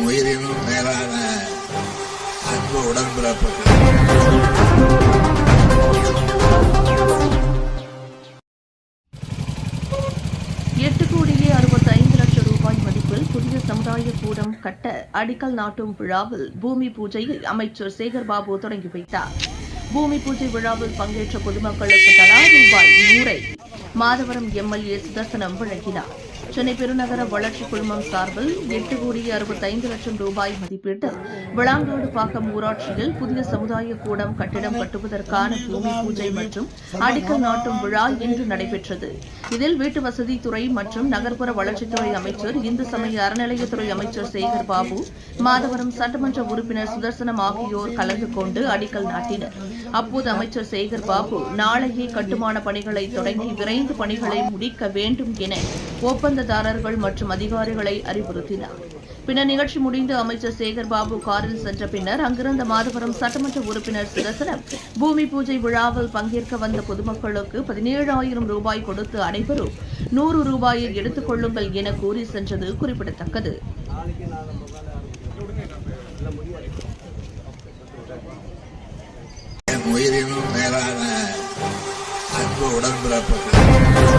உயிரினும் மேலான அன்பு உடன்பிறப்பு எட்டு கோடியே அறுபத்தைந்து லட்சம் ரூபாய் மதிப்பில் புதிய சமுதாய கூடம் கட்ட அடிக்கல் நாட்டும் விழாவில் பூமி பூஜையில் அமைச்சர் சேகர் பாபு தொடங்கி வைத்தார். பூமி பூஜை விழாவில் பங்கேற்ற பொதுமக்களுக்கு தலா ரூபாய் நூறை மாதவரம் எம்எல்ஏ சுதர்சனம் வழங்கினார். சென்னை பெருநகர வளர்ச்சி குழுமம் சார்பில் எட்டு கோடியே அறுபத்தைந்து லட்சம் ரூபாய் மதிப்பீட்டில் விளாங்காடு பாக்கம் ஊராட்சியில் புதிய சமுதாய கூடம் கட்டிடம் கட்டுவதற்கான பூமி பூஜை மற்றும் அடிக்கல் நாட்டும் விழா இன்று நடைபெற்றது. இதில் வீட்டு வசதித்துறை மற்றும் நகர்ப்புற வளர்ச்சித்துறை அமைச்சர் இந்து சமய அறநிலையத்துறை அமைச்சர் சேகர் பாபு மாதவரம் சட்டமன்ற உறுப்பினர் சுதர்சனம் ஆகியோர் கலந்து கொண்டு அடிக்கல் நாட்டினர். அப்போது அமைச்சர் சேகர் பாபு நாளையே கட்டுமான பணிகளை தொடங்கி விரைந்து பணிகளை முடிக்க வேண்டும் என ஒப்பந்ததாரர்கள் மற்றும் அதிகாரிகளை அறிவுறுத்தினார். பின்னர் நிகழ்ச்சி முடிந்து அமைச்சர் சேகர்பாபு காரில் சென்ற பின்னர் அங்கிருந்த மாதவரம் சட்டமன்ற உறுப்பினர் சுதர்சனம் பூமி பூஜை விழாவில் பங்கேற்க வந்த பொதுமக்களுக்கு பதினேழாயிரம் ரூபாய் கொடுத்து அனைவரும் நூறு ரூபாயை எடுத்துக் கொள்ளுங்கள் என கூறி சென்றது குறிப்பிடத்தக்கது. உயிரினும் மேலான அன்பு உடன்பிறப்புகள்